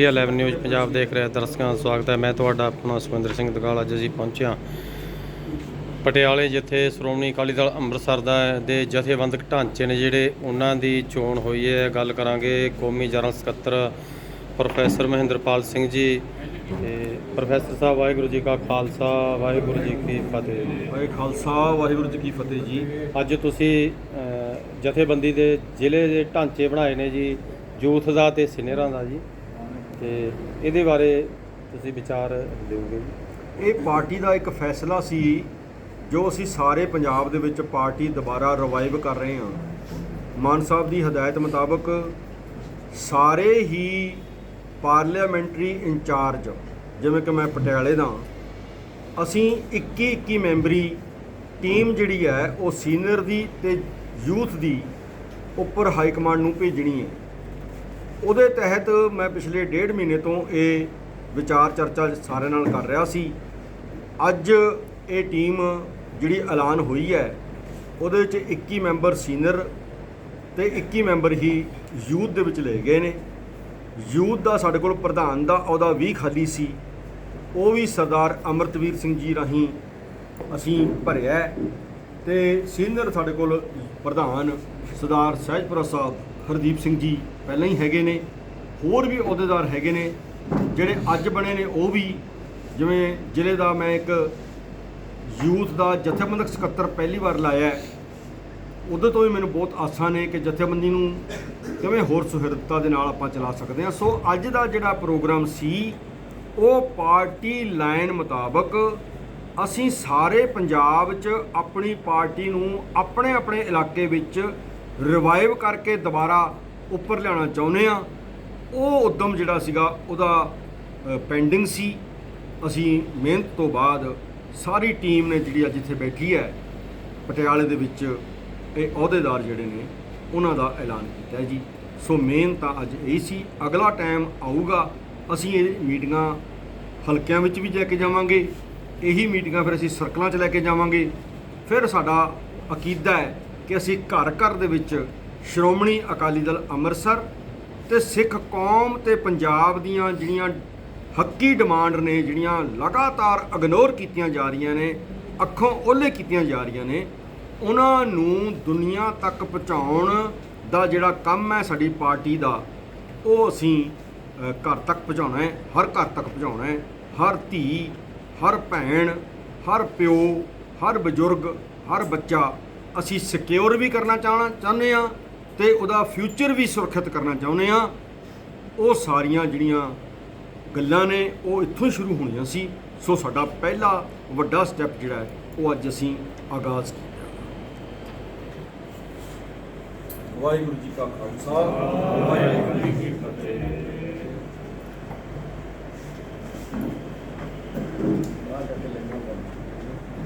ਇਹ 11 ਨਿਊਜ਼ ਪੰਜਾਬ ਦੇਖ ਰਹੇ ਦਰਸ਼ਕਾਂ ਦਾ ਸਵਾਗਤ ਹੈ। ਮੈਂ ਤੁਹਾਡਾ ਆਪਣਾ ਸੁਖਿੰਦਰ ਸਿੰਘ ਦਗਾਲ। ਅੱਜ ਅਸੀਂ ਪਹੁੰਚੇ ਹਾਂ ਪਟਿਆਲੇ ਜਿੱਥੇ ਸ਼੍ਰੋਮਣੀ ਅਕਾਲੀ ਦਲ ਅੰਮ੍ਰਿਤਸਰ ਦਾ ਦੇ ਜਥੇਬੰਦਕ ਢਾਂਚੇ ਨੇ ਜਿਹੜੇ ਉਹਨਾਂ ਦੀ ਚੋਣ ਹੋਈ ਹੈ। ਗੱਲ ਕਰਾਂਗੇ ਕੌਮੀ ਜਨਰਲ ਸਕੱਤਰ ਪ੍ਰੋਫੈਸਰ ਮਹਿੰਦਰਪਾਲ ਸਿੰਘ ਜੀ ਤੇ ਪ੍ਰੋਫੈਸਰ ਸਾਹਿਬ ਵਾਹਿਗੁਰੂ ਜੀ ਕਾ ਖਾਲਸਾ ਵਾਹਿਗੁਰੂ ਜੀ ਕੀ ਫਤਿਹ। ਵਾਹਿ ਖਾਲਸਾ ਵਾਹਿਗੁਰੂ ਜੀ ਕੀ ਫਤਿਹ ਜੀ। ਅੱਜ ਤੁਸੀਂ ਜਥੇਬੰਦੀ ਦੇ ਜ਼ਿਲ੍ਹੇ ਦੇ ਢਾਂਚੇ ਬਣਾਏ ਨੇ ਜੀ। ਯੂਥ ਦਾ ਤੇ ਸੀਨੀਅਰਾਂ ਦਾ ਜੀ। ਤੇ ਇਹਦੇ ਬਾਰੇ ਤੁਸੀਂ ਵਿਚਾਰ ਦਿਓਗੇ ਜੀ? ਇਹ ਪਾਰਟੀ ਦਾ ਇੱਕ ਫੈਸਲਾ ਸੀ ਜੋ ਅਸੀਂ ਸਾਰੇ ਪੰਜਾਬ ਦੇ ਵਿੱਚ ਪਾਰਟੀ ਦੁਬਾਰਾ ਰਿਵਾਈਵ ਕਰ ਰਹੇ ਹਾਂ। ਮਾਨ ਸਾਹਿਬ ਦੀ ਹਦਾਇਤ ਮੁਤਾਬਕ ਸਾਰੇ ਹੀ ਪਾਰਲੀਮੈਂਟਰੀ ਇੰਚਾਰਜ ਜਿਵੇਂ ਕਿ ਮੈਂ ਪਟਿਆਲੇ ਦਾ, ਅਸੀਂ 21 21 ਮੈਂਬਰੀ ਟੀਮ ਜਿਹੜੀ ਹੈ, ਉਹ ਸੀਨੀਅਰ ਦੀ ਤੇ ਯੂਥ ਦੀ ਉੱਪਰ ਹਾਈ ਕਮਾਂਡ ਨੂੰ ਭੇਜਣੀ ਹੈ। ਉਹਦੇ ਤਹਿਤ ਮੈਂ ਪਿਛਲੇ ਡੇਢ ਮਹੀਨੇ ਤੋਂ ਇਹ ਵਿਚਾਰ ਚਰਚਾ ਸਾਰਿਆਂ ਨਾਲ ਕਰ ਰਿਹਾ ਸੀ। ਅੱਜ ਇਹ ਟੀਮ ਜਿਹੜੀ ਐਲਾਨ ਹੋਈ ਹੈ, ਉਹਦੇ ਵਿੱਚ 21 ਮੈਂਬਰ ਸੀਨੀਅਰ ਤੇ 21 ਮੈਂਬਰ ਹੀ ਯੂਥ ਦੇ ਵਿੱਚ ਲਏ ਗਏ ਨੇ। ਯੂਥ ਦਾ ਸਾਡੇ ਕੋਲ ਪ੍ਰਧਾਨ ਦਾ ਅਹੁਦਾ ਵੀ ਖਾਲੀ ਸੀ। ਉਹ ਵੀ ਸਰਦਾਰ ਅਮਰਤਵੀਰ ਸਿੰਘ ਜੀ ਰਾਹੀਂ ਅਸੀਂ ਭਰਿਆ ਹੈ ਤੇ ਸੀਨੀਅਰ ਸਾਡੇ ਕੋਲ ਪ੍ਰਧਾਨ ਸਰਦਾਰ ਸਹਿਜਪੁਰਾ ਸਾਹਿਬ ਹਰਦੀਪ ਸਿੰਘ ਜੀ ਪਹਿਲਾਂ ਹੀ ਹੈਗੇ ਨੇ, ਹੋਰ ਵੀ ਅਹੁਦੇਦਾਰ ਹੈਗੇ ਨੇ, ਜਿਹੜੇ ਅੱਜ ਬਣੇ ਨੇ ਉਹ ਵੀ, ਜਿਵੇਂ ਜ਼ਿਲ੍ਹੇ ਦਾ ਮੈਂ ਇੱਕ ਯੂਥ ਦਾ ਜਥੇਬੰਦਕ ਸਕੱਤਰ ਪਹਿਲੀ ਵਾਰ ਲਾਇਆ ਉਹਦੇ ਤੋਂ ਹੀ ਮੈਨੂੰ ਬਹੁਤ ਆਸਾਂ ਨੇ ਕਿ ਜਥੇਬੰਦੀ ਨੂੰ ਕਿਵੇਂ ਹੋਰ ਸੁਹਿਰਦਤਾ ਦੇ ਨਾਲ ਆਪਾਂ ਚਲਾ ਸਕਦੇ ਹਾਂ। ਸੋ ਅੱਜ ਦਾ ਜਿਹੜਾ ਪ੍ਰੋਗਰਾਮ ਸੀ, ਉਹ ਪਾਰਟੀ ਲਾਈਨ ਮੁਤਾਬਕ ਅਸੀਂ ਸਾਰੇ ਪੰਜਾਬ 'ਚ ਆਪਣੀ ਪਾਰਟੀ ਨੂੰ ਆਪਣੇ ਆਪਣੇ ਇਲਾਕੇ ਵਿੱਚ ਰਿਵਾਈਵ ਕਰਕੇ ਦੁਬਾਰਾ ਉੱਪਰ ਲਿਆਉਣਾ ਚਾਹੁੰਦੇ ਆ ਉਹ ਉਦਮ ਜਿਹੜਾ ਸੀਗਾ, ਉਹਦਾ ਪੈਂਡਿੰਗ ਸੀ। ਅਸੀਂ ਮਿਹਨਤ ਤੋਂ ਬਾਅਦ ਸਾਰੀ ਟੀਮ ਨੇ ਜਿਹੜੀ ਅੱਜ ਇੱਥੇ ਬੈਠੀ ਹੈ, ਪਟਿਆਲੇ ਦੇ ਵਿੱਚ, ਇਹ ਅਹੁਦੇਦਾਰ ਜਿਹੜੇ ਨੇ, ਉਹਨਾਂ ਦਾ ਐਲਾਨ ਕੀਤਾ ਜੀ। ਸੋ ਮੇਨ ਤਾਂ ਅੱਜ ਇਹ ਸੀ। ਅਗਲਾ ਟਾਈਮ ਆਊਗਾ। ਅਸੀਂ ਇਹ ਮੀਟਿੰਗਾਂ ਹਲਕਿਆਂ ਵਿੱਚ ਵੀ ਲੈ ਕੇ ਜਾਵਾਂਗੇ। ਇਹੀ ਮੀਟਿੰਗਾਂ ਫਿਰ ਅਸੀਂ ਸਰਕਲਾਂ 'ਚ ਲੈ ਕੇ ਜਾਵਾਂਗੇ। ਫਿਰ ਸਾਡਾ ਅਕੀਦਾ ਹੈ ਕਿ ਅਸੀਂ ਘਰ ਘਰ ਦੇ ਵਿੱਚ ਸ਼੍ਰੋਮਣੀ ਅਕਾਲੀ ਦਲ ਅੰਮ੍ਰਿਤਸਰ ਤੇ ਸਿੱਖ ਕੌਮ ਤੇ ਪੰਜਾਬ ਦੀਆਂ ਜਿਹੜੀਆਂ ਹੱਕੀ ਡਿਮਾਂਡ ਨੇ, ਜਿਹੜੀਆਂ ਲਗਾਤਾਰ ਇਗਨੋਰ ਕੀਤੀਆਂ ਜਾ ਰਹੀਆਂ ਨੇ, ਅੱਖੋਂ ਓਲੇ ਕੀਤੀਆਂ ਜਾ ਰਹੀਆਂ ਨੇ, ਉਹਨਾਂ ਨੂੰ ਦੁਨੀਆ ਤੱਕ ਪਹੁੰਚਾਉਣ ਦਾ ਜਿਹੜਾ ਕੰਮ ਹੈ ਸਾਡੀ ਪਾਰਟੀ ਦਾ, ਉਹ ਅਸੀਂ ਘਰ ਤੱਕ ਪਹੁੰਚਾਉਣਾ ਹੈ, ਹਰ ਘਰ ਤੱਕ ਪਹੁੰਚਾਉਣਾ ਹੈ, ਹਰ ਧੀ, ਹਰ ਭੈਣ, ਹਰ ਪਿਓ, ਹਰ ਬਜ਼ੁਰਗ, ਹਰ ਬੱਚਾ ਅਸੀਂ ਸਿਕਿਉਰ ਵੀ ਕਰਨਾ ਚਾਹਣਾ ਚਾਹੁੰਦੇ ਆ ਤੇ ਉਹਦਾ ਫਿਊਚਰ ਵੀ ਸੁਰੱਖਿਅਤ ਕਰਨਾ ਚਾਹੁੰਦੇ ਆ ਉਹ ਸਾਰੀਆਂ ਜਿਹੜੀਆਂ ਗੱਲਾਂ ਨੇ ਉਹ ਇੱਥੋਂ ਸ਼ੁਰੂ ਹੋਣੀਆਂ ਸੀ। ਸੋ ਸਾਡਾ ਪਹਿਲਾ ਵੱਡਾ ਸਟੈਪ ਜਿਹੜਾ ਹੈ, ਉਹ ਅੱਜ ਅਸੀਂ ਆਗਾਜ਼ ਕੀਤਾ ਵਾਹਿਗੁਰੂ ਜੀ ਕਾ ਖਾਲਸਾ, ਵਾਹਿਗੁਰੂ ਜੀ ਕੀ ਫਤਿਹ।